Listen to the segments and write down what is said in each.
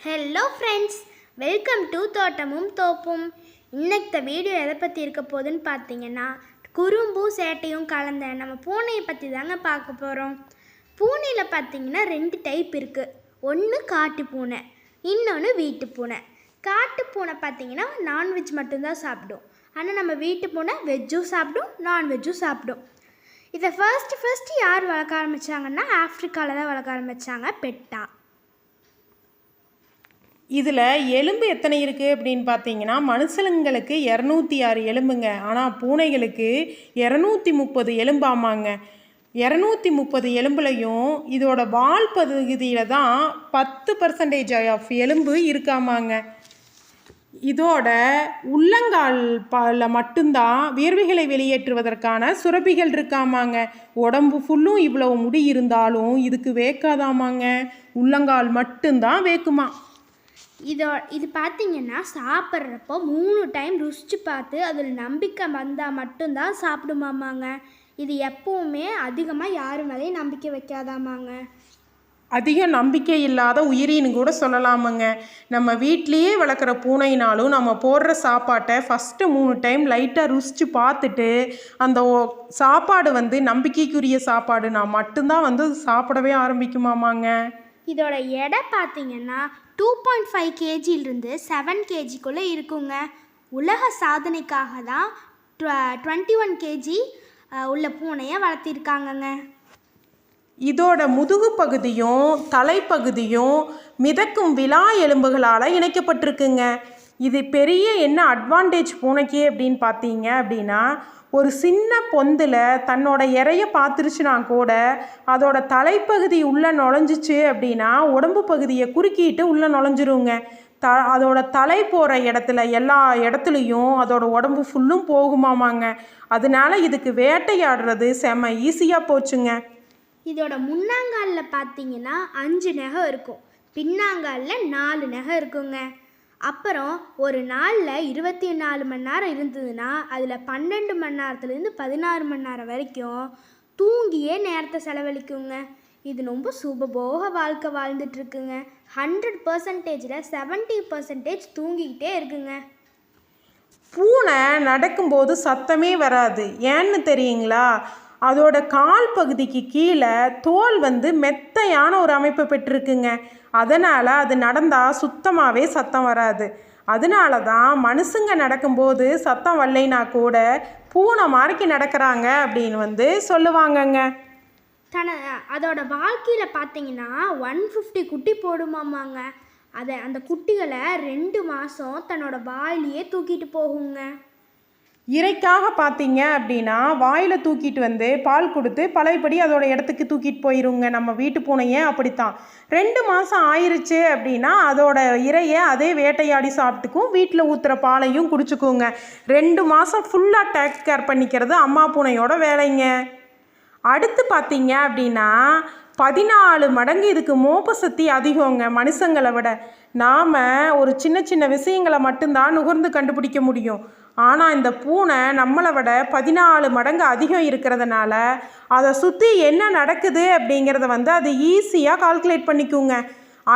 Hello friends welcome to தோட்டமும் தோப்பும் இன்னைக்கு வீடியோ எதை பற்றி இருக்க போகுதுன்னு பார்த்தீங்கன்னா குறும்பும் சேட்டையும் கலந்த நம்ம பூனையை பற்றி தாங்க பார்க்க போகிறோம் பூனையில் பார்த்தீங்கன்னா ரெண்டு டைப் இருக்குது ஒன்று காட்டு பூனை இன்னொன்று வீட்டு பூனை. காட்டு பூனை பார்த்தீங்கன்னா நான்வெஜ் மட்டும்தான் சாப்பிடும். ஆனால் நம்ம வீட்டு பூனை வெஜ்ஜும் சாப்பிடும் நான்வெஜ்ஜும் சாப்பிடும். இதை ஃபர்ஸ்ட் ஃபர்ஸ்ட் யார் வளர்க்க ஆரம்பித்தாங்கன்னா ஆஃப்ரிக்காவில் தான் வளர்க்க ஆரம்பித்தாங்க பெட்டா. இதில் எலும்பு எத்தனை இருக்குது அப்படின்னு பார்த்தீங்கன்னா மனுஷங்களுக்கு இரநூத்தி ஆறு எலும்புங்க. ஆனால் பூனைகளுக்கு இரநூத்தி முப்பது எலும்பாமாங்க. இரநூத்தி முப்பது எலும்புலையும் இதோட வால் பகுதியில் தான் பத்து பர்சன்டேஜ் ஆஃப் எலும்பு இருக்காமாங்க. இதோட உள்ளங்கால் பால மட்டும்தான் வியர்வைகளை வெளியேற்றுவதற்கான சுரப்பிகள் இருக்காமாங்க. உடம்பு ஃபுல்லும் இவ்வளவு முடி இருந்தாலும் இதுக்கு வேக்காதாமாங்க. உள்ளங்கால் மட்டும்தான் வேக்குமா. இதோ இது பார்த்தீங்கன்னா சாப்பிட்றப்போ மூணு டைம் ருசித்து பார்த்து அதில் நம்பிக்கை வந்தால் மட்டும்தான் சாப்பிடுமாமாங்க. இது எப்பவுமே அதிகமாக யாரு மேலேயும் நம்பிக்கை வைக்காதாமாங்க. அதிக நம்பிக்கை இல்லாத உயிரின்னு கூட சொல்லலாமுங்க. நம்ம வீட்லேயே வளர்க்குற பூனைனாலும் நம்ம போடுற சாப்பாட்டை ஃபஸ்ட்டு மூணு டைம் லைட்டாக ருசித்து பார்த்துட்டு அந்த சாப்பாடு வந்து நம்பிக்கைக்குரிய சாப்பாடுனா மட்டும்தான் வந்து சாப்பிடவே ஆரம்பிக்குமாமாங்க. இதோட எடை பார்த்தீங்கன்னா டூ பாயிண்ட் ஃபைவ் கேஜியிலிருந்து செவன் கேஜிக்குள்ளே இருக்குங்க. உலக சாதனைக்காக தான் டுவெண்ட்டி ஒன் கேஜி உள்ள பூனையை வளர்த்திருக்காங்கங்க. இதோட முதுகு பகுதியும் தலைப்பகுதியும் மிதக்கும் விழா எலும்புகளால் இணைக்கப்பட்டிருக்குங்க. இது பெரிய என்ன அட்வான்டேஜ் பூனைக்கு அப்படின்னு பார்த்தீங்க அப்படின்னா ஒரு சின்ன பொந்தில் தன்னோட இறைய பார்த்துருச்சுனா கூட அதோட தலைப்பகுதி உள்ளே நுழைஞ்சிச்சு அப்படின்னா உடம்பு பகுதியை குறுக்கிட்டு உள்ளே நுழைஞ்சிருங்க. த அதோட தலை போகிற இடத்துல எல்லா இடத்துலையும் அதோட உடம்பு ஃபுல்லும் போகுமாமாங்க. அதனால இதுக்கு வேட்டையாடுறது செம ஈஸியாக போச்சுங்க. இதோட முன்னாங்காலில் பார்த்தீங்கன்னா அஞ்சு நகை இருக்கும். பின்னாங்காலில் நாலு நகை இருக்குங்க. அப்புறம் ஒரு நாளில் இருபத்தி நாலு மணி நேரம் இருந்ததுன்னா அதில் பன்னெண்டு மணி நேரத்துலேருந்து பதினாறு மணி நேரம் வரைக்கும் தூங்கியே நேரத்தை செலவழிக்குங்க. இது ரொம்ப சுபபோக வாழ்க்கை வாழ்ந்துட்டுருக்குங்க. ஹண்ட்ரட் பர்சன்டேஜில் செவன்ட்டி பர்சன்டேஜ் தூங்கிக்கிட்டே இருக்குங்க. பூனை நடக்கும்போது சத்தமே வராது. ஏன்னு தெரியுங்களா? அதோட கால் பகுதிக்கு கீழே தோல் வந்து மெத்தையான ஒரு அமைப்பு பெற்றிருக்குங்க. அதனால் அது நடந்தால் சுத்தமாகவே சத்தம் வராது. அதனால தான் மனுஷங்க நடக்கும்போது சத்தம் வரலைனா கூட பூனை மாதிரிக்கு நடக்கிறாங்க அப்படின்னு வந்து சொல்லுவாங்கங்க. தன அதோட வாழ்க்கையில் பார்த்தீங்கன்னா ஒன் ஃபிஃப்டி குட்டி போடுமாமாங்க. அதை அந்த குட்டிகளை ரெண்டு மாதம் தன்னோட வாயிலேயே தூக்கிட்டு போகுங்க. இறைக்காக பார்த்தீங்க அப்படின்னா வாயில் தூக்கிட்டு வந்து பால் கொடுத்து பழையபடி அதோட இடத்துக்கு தூக்கிட்டு போயிருங்க. நம்ம வீட்டு பூனையே அப்படித்தான். ரெண்டு மாதம் ஆயிருச்சு அப்படின்னா அதோட இறையை அதே வேட்டையாடி சாப்பிட்டுக்கும் வீட்டில் ஊற்றுற பாலையும் குடிச்சுக்குங்க. ரெண்டு மாதம் ஃபுல்லாக டேக் கேர் பண்ணிக்கிறது அம்மா பூனையோட வேலைங்க. அடுத்து பார்த்தீங்க அப்படின்னா பதினாலு மடங்கு இதுக்கு மோப்ப சக்தி அதிகங்க மனுஷங்களை விட. நாம் ஒரு சின்ன சின்ன விஷயங்களை மட்டும்தான் நுகர்ந்து கண்டுபிடிக்க முடியும். ஆனால் இந்த பூனை நம்மளை விட பதினாலு மடங்கு அதிகம் இருக்கிறதுனால அதை சுற்றி என்ன நடக்குது அப்படிங்கிறத வந்து அது ஈஸியாக கால்குலேட் பண்ணிக்குங்க.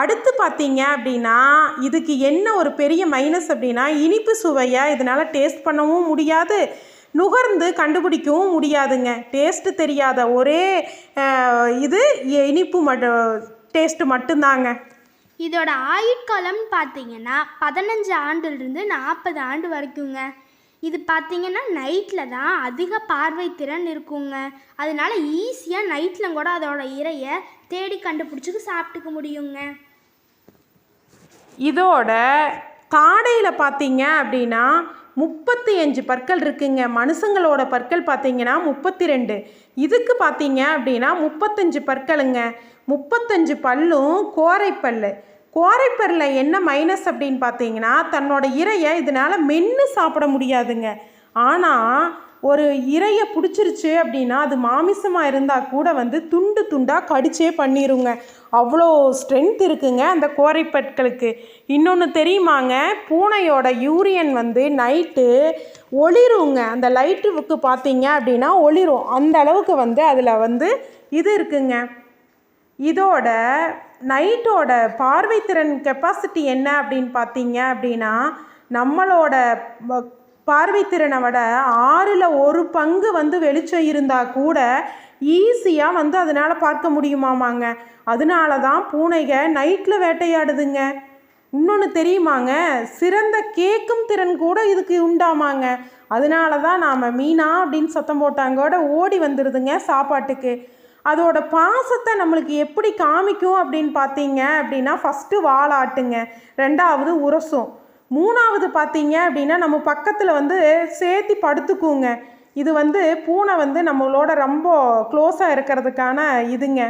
அடுத்து பார்த்தீங்க அப்படின்னா இதுக்கு என்ன ஒரு பெரிய மைனஸ் அப்படின்னா இனிப்பு சுவையை இதனால் டேஸ்ட் பண்ணவும் முடியாது. நுகர்ந்து கண்டுபிடிக்கவும் முடியாதுங்க. டேஸ்ட்டு தெரியாத ஒரே இது இனிப்பு மட்டு டேஸ்ட்டு மட்டும்தாங்க. இதோட ஆயுட்காலம்னு பார்த்தீங்கன்னா பதினஞ்சு ஆண்டுலேருந்து நாற்பது ஆண்டு வரைக்குங்க. இது பார்த்தீங்கன்னா நைட்டில் தான் அதிக பார்வை திறன் இருக்குங்க. அதனால ஈஸியாக நைட்டில் கூட அதோட இரையை தேடி கண்டுபிடிச்சிக்கு சாப்பிட்டுக்க முடியுங்க. இதோட தாடையில் பார்த்தீங்க அப்படின்னா முப்பத்தி அஞ்சு பற்கள் இருக்குங்க. மனுஷங்களோட பற்கள் பார்த்தீங்கன்னா முப்பத்தி ரெண்டு இதுக்கு பார்த்தீங்க அப்படின்னா முப்பத்தஞ்சு பற்களுங்க. முப்பத்தஞ்சு பல்லும் கோரைப்பல்லு. கோரைப்பரில் என்ன மைனஸ் அப்படின்னு பார்த்தீங்கன்னா தன்னோட இரையை இதனால் மென்று சாப்பிட முடியாதுங்க. ஆனால் ஒரு இரையை பிடிச்சிருச்சு அப்படின்னா அது மாமிசமாக இருந்தால் கூட வந்து துண்டு துண்டாக கடிச்சே பண்ணிருங்க. அவ்வளோ ஸ்ட்ரென்த் இருக்குங்க அந்த கோரைப்பற்களுக்கு இன்னொன்று தெரியுமாங்க? பூனையோட யூரியன் வந்து நைட்டு ஒளிருங்க. அந்த லைட்டுக்கு பார்த்தீங்க அப்படின்னா ஒளிரும். அந்த அளவுக்கு வந்து அதில் வந்து இது இருக்குங்க. இதோட நைட்டோட பார்வைத்திறன் கெப்பாசிட்டி என்ன அப்படின்னு பார்த்தீங்க அப்படின்னா நம்மளோட வ- பார்வைத்திறனை விட ஆறில் ஒரு பங்கு வந்து வெளிச்சம் இருந்தால் கூட ஈஸியாக வந்து அதனால் பார்க்க முடியுமாமாங்க. அதனால தான் பூனைக நைட்டில் வேட்டையாடுதுங்க. இன்னொன்று தெரியுமாங்க? சிறந்த கேட்கும் திறன் கூட இதுக்கு உண்டாமாங்க. அதனால தான் நாம் மீனா அப்படின்னு சத்தம் போட்டாங்கோட ஓடி வந்துடுதுங்க சாப்பாட்டுக்கு. அதோட பாசத்தை நம்மளுக்கு எப்படி காமிக்கும் அப்படின்னு பார்த்தீங்க அப்படின்னா ஃபஸ்ட்டு வாலாட்டுங்க ரெண்டாவது உரசும். மூணாவது பார்த்தீங்க அப்படின்னா நம்ம பக்கத்தில் வந்து சேர்த்தி படுத்துக்குங்க. இது வந்து பூனை வந்து நம்மளோட ரொம்ப க்ளோஸாக இருக்கிறதுக்கான இதுங்க.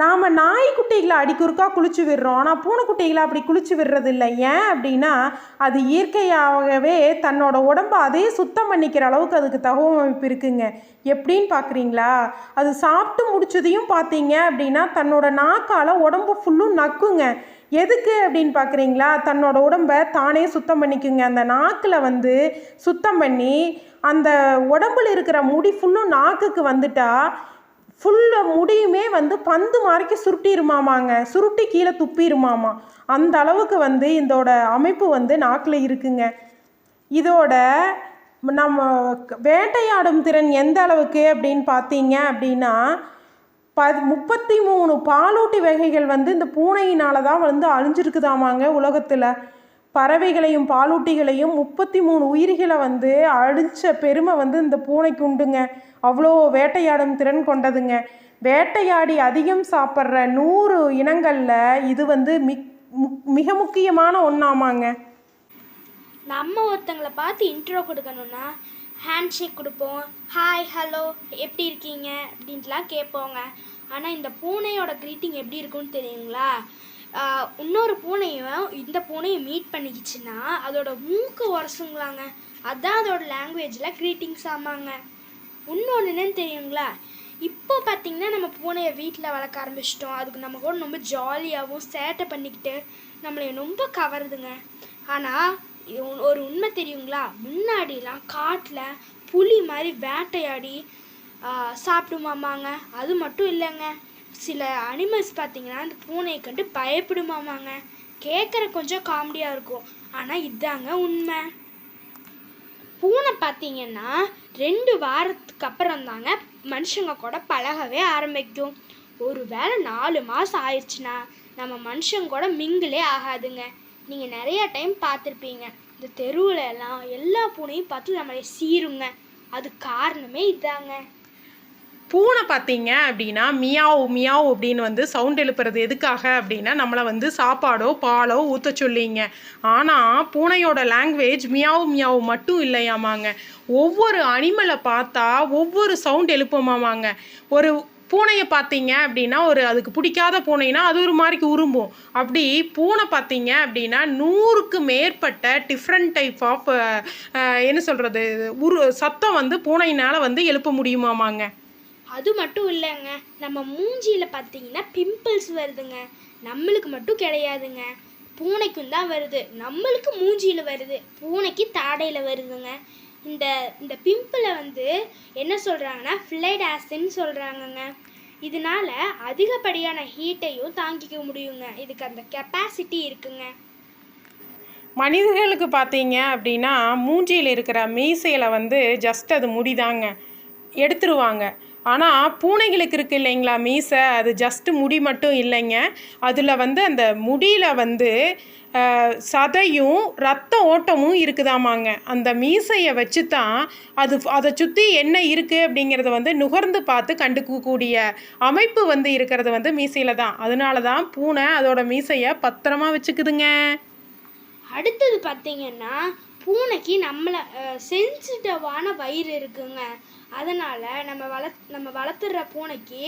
நாம் நாய்க்குட்டிகளை அடிக்குறுக்கா குளிச்சு விடுறோம். ஆனால் பூனைக்குட்டிகளை அப்படி குளிச்சு விடுறது இல்லை ஏன் அப்படின்னா அது இயற்கையாகவே தன்னோட உடம்ப அதே சுத்தம் பண்ணிக்கிற அளவுக்கு அதுக்கு தகவமைப்பு இருக்குங்க. எப்படின்னு பார்க்குறீங்களா? அது சாப்பிட்டு முடிச்சதையும் பார்த்தீங்க அப்படின்னா தன்னோட நாக்கால் உடம்பு ஃபுல்லும் நக்குங்க. எதுக்கு அப்படின்னு பார்க்குறீங்களா? தன்னோட உடம்ப தானே சுத்தம் பண்ணிக்குங்க. அந்த நாக்கில் வந்து சுத்தம் பண்ணி அந்த உடம்புல இருக்கிற முடி ஃபுல்லும் நாக்குக்கு வந்துட்டால் ஃபுல்லாக முடியுமே வந்து பந்து மாதிரிக்கு சுருட்டிருமாமாங்க. சுருட்டி கீழே துப்பிடுமாமா அந்த அளவுக்கு வந்து இதோட அமைப்பு வந்து நாக்கில் இருக்குங்க. இதோட நம்ம வேட்டையாடும் திறன் எந்த அளவுக்கு அப்படின்னு பார்த்தீங்க அப்படின்னா ப முப்பத்தி மூணு பாலூட்டி வகைகள் வந்து இந்த பூனையினால தான் வந்து அழிஞ்சிருக்குதாமாங்க உலகத்தில். பறவைகளையும் பாலூட்டிகளையும் முப்பத்தி மூணு உயிர்களை வந்து அழிச்ச பெருமை வந்து இந்த பூனைக்கு உண்டுங்க. அவ்வளோ வேட்டையாடும் திறன் கொண்டதுங்க. வேட்டையாடி அதிகம் சாப்பிட்ற நூறு இனங்களில் இது வந்து மிக் மிக முக்கியமான ஒன்றாமாங்க நம்ம ஒருத்தங்களை பார்த்து இன்ட்ரோ கொடுக்கணும்னா ஹேண்ட் ஷேக் கொடுப்போம். ஹாய் ஹலோ எப்படி இருக்கீங்க? அப்படின்ட்டுலாம் கேட்போங்க. ஆனால் இந்த பூனையோட க்ரீட்டிங் எப்படி இருக்கும்னு தெரியுங்களா? இன்னொரு பூனையும் இந்த பூனையும் மீட் பண்ணிக்கிச்சுன்னா அதோட மூக்கு உரசுங்களாங்க அதுதான் அதோட லாங்குவேஜில் க்ரீட்டிங்ஸ் ஆமாங்க. இன்னொன்று என்னன்னு தெரியுங்களா? இப்போ பார்த்திங்கன்னா நம்ம பூனையை வீட்டில் வளர்க்க ஆரம்பிச்சிட்டோம். அதுக்கு நம்ம கூட ரொம்ப ஜாலியாகவும் சேட்டை பண்ணிக்கிட்டு நம்மளை ரொம்ப கவருதுங்க. ஆனால் ஒரு உண்மை தெரியுங்களா? முன்னாடிலாம் காட்டில் புலி மாதிரி வேட்டையாடி சாப்பிடுமாமாங்க. அது மட்டும் இல்லைங்க. சில அனிமல்ஸ் பார்த்தீங்கன்னா அந்த பூனையை கண்டு பயப்படுமாமாங்க. கேட்குற கொஞ்சம் காமெடியாக இருக்கும். ஆனால் இதாங்க உண்மை. பூனை பார்த்தீங்கன்னா ரெண்டு வாரத்துக்கு அப்புறம் தாங்க மனுஷங்க கூட பழகவே ஆரம்பிக்கும். ஒரு வேளை நாலு மாதம் ஆயிடுச்சுன்னா நம்ம மனுஷங்க கூட மிங்கிலே ஆகாதுங்க. நீங்கள் நிறைய டைம் பார்த்துருப்பீங்க. இந்த தெருவுல எல்லாம் எல்லா பூனையும் பார்த்து நம்மளை சீருங்க. அது காரணமே இதாங்க. பூனை பார்த்தீங்க அப்படின்னா மியாவ் மியாவ் அப்படின்னு வந்து சவுண்ட் எழுப்புறது எதுக்காக அப்படின்னா நம்மளை வந்து சாப்பாடோ பாலோ ஊற்ற சொல்லிங்க. ஆனால் பூனையோட லாங்குவேஜ் மியாவ் மியாவ் மட்டும் இல்லையாமாங்க. ஒவ்வொரு அனிமலை பார்த்தா ஒவ்வொரு சவுண்ட் எழுப்புமாமாங்க. ஒரு பூனையை பார்த்தீங்க அப்படின்னா ஒரு அதுக்கு பிடிக்காத பூனைனா அது ஒரு மாதிரிக்கு உரும்பும். அப்படி பூனை பார்த்தீங்க அப்படின்னா நூறுக்கு மேற்பட்ட டிஃப்ரெண்ட் டைப் ஆஃப் என்ன சொல்கிறது உரு சத்தம் வந்து பூனையினால் வந்து எழுப்ப முடியுமாமாங்க. அது மட்டும் இல்லைங்க. நம்ம மூஞ்சியில் பார்த்தீங்கன்னா பிம்பிள்ஸ் வருதுங்க. நம்மளுக்கு மட்டும் கிடையாதுங்க. பூனைக்கும் தான் வருது. நம்மளுக்கு மூஞ்சியில் வருது. பூனைக்கு தாடையில் வருதுங்க. இந்த இந்த பிம்பிளை வந்து என்ன சொல்கிறாங்கன்னா ஃப்ளைட் ஆசின்னு சொல்கிறாங்கங்க இதனால அதிகப்படியான ஹீட்டையும் தாங்கிக்க முடியுங்க. இதுக்கு அந்த கெப்பாசிட்டி இருக்குங்க. மனிதர்களுக்கு பார்த்தீங்க அப்படின்னா மூஞ்சியில் இருக்கிற மீசையில் வந்து ஜஸ்ட் அது முடிதாங்க. எடுத்துருவாங்க. ஆனால் பூனைகளுக்கு இருக்குது இல்லைங்களா மீசை? அது ஜஸ்ட்டு முடி மட்டும் இல்லைங்க. அதில் வந்து அந்த முடியில் வந்து சதையும் ரத்த ஓட்டமும் இருக்குதாமாங்க. அந்த மீசையை வச்சு தான் அது அதை சுற்றி என்ன இருக்குது அப்படிங்கிறத வந்து நுகர்ந்து பார்த்து கண்டுக்கக்கூடிய அமைப்பு வந்து இருக்கிறது வந்து மீசையில் தான். அதனால தான் பூனை அதோட மீசையை பத்திரமா வச்சுக்குதுங்க. அடுத்தது பார்த்தீங்கன்னா பூனைக்கு நம்மளை சென்சிட்டிவான வயிறு இருக்குங்க. அதனால் நம்ம வள நம்ம வளர்த்துற பூனைக்கு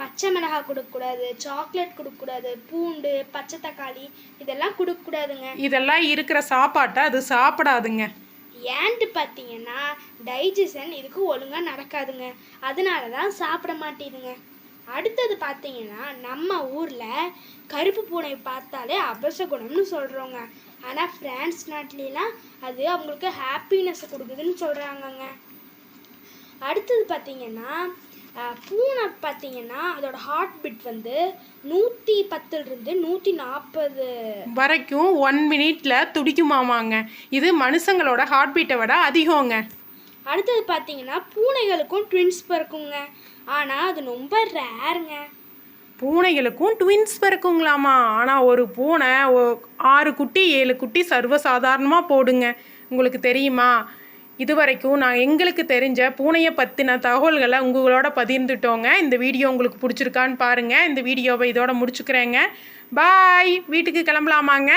பச்சை மிளகாய் கொடுக்கக்கூடாது சாக்லேட் கொடுக்கக்கூடாது பூண்டு பச்சை தக்காளி இதெல்லாம் கொடுக்கக்கூடாதுங்க. இதெல்லாம் இருக்கிற சாப்பாட்டை அது சாப்பிடாதுங்க. ஏன்ட்டு பார்த்தீங்கன்னா டைஜஷன் இதுக்கு ஒழுங்காக நடக்காதுங்க. அதனால தான் சாப்பிட மாட்டேதுங்க. அடுத்தது பார்த்தீங்கன்னா நம்ம ஊரில் கருப்பு பூனை பார்த்தாலே அபசகுணம்னு சொல்கிறோங்க ஆனால் ஃப்ரான்ஸ் நாட்டிலலாம் அது அவங்களுக்கு ஹாப்பினஸ் கொடுக்குதுன்னு சொல்கிறாங்கங்க அடுத்தது பார்த்தீங்கன்னா பூனை பார்த்தீங்கன்னா அதோட ஹார்ட் பீட் வந்து நூற்றி பத்துலேருந்து நூற்றி நாற்பது வரைக்கும் ஒன் மினிட்ல துடிக்குமாமாங்க. இது மனுஷங்களோட ஹார்ட் பீட்டை விட அதிகங்க. அடுத்தது பார்த்தீங்கன்னா பூனைகளுக்கும் ட்வின்ஸ் பிறக்குங்க. ஆனால் அது ரொம்ப ரேருங்க பூனைகளுக்கும் ட்வின்ஸ் பிறக்குங்களாமா ஆனால் ஒரு பூனை ஆறு குட்டி ஏழு குட்டி சர்வசாதாரணமாக போடுங்க. உங்களுக்கு தெரியுமா? இது வரைக்கும் நான் எங்களுக்கு தெரிஞ்ச பூனையை பற்றின தகவல்களை உங்களோட பகிர்ந்துட்டோங்க. இந்த வீடியோ உங்களுக்கு பிடிச்சிருக்கான்னு பாருங்கள் இந்த வீடியோவை இதோட முடிச்சுக்கிறேங்க. பாய் வீட்டுக்கு கிளம்பலாமாங்க?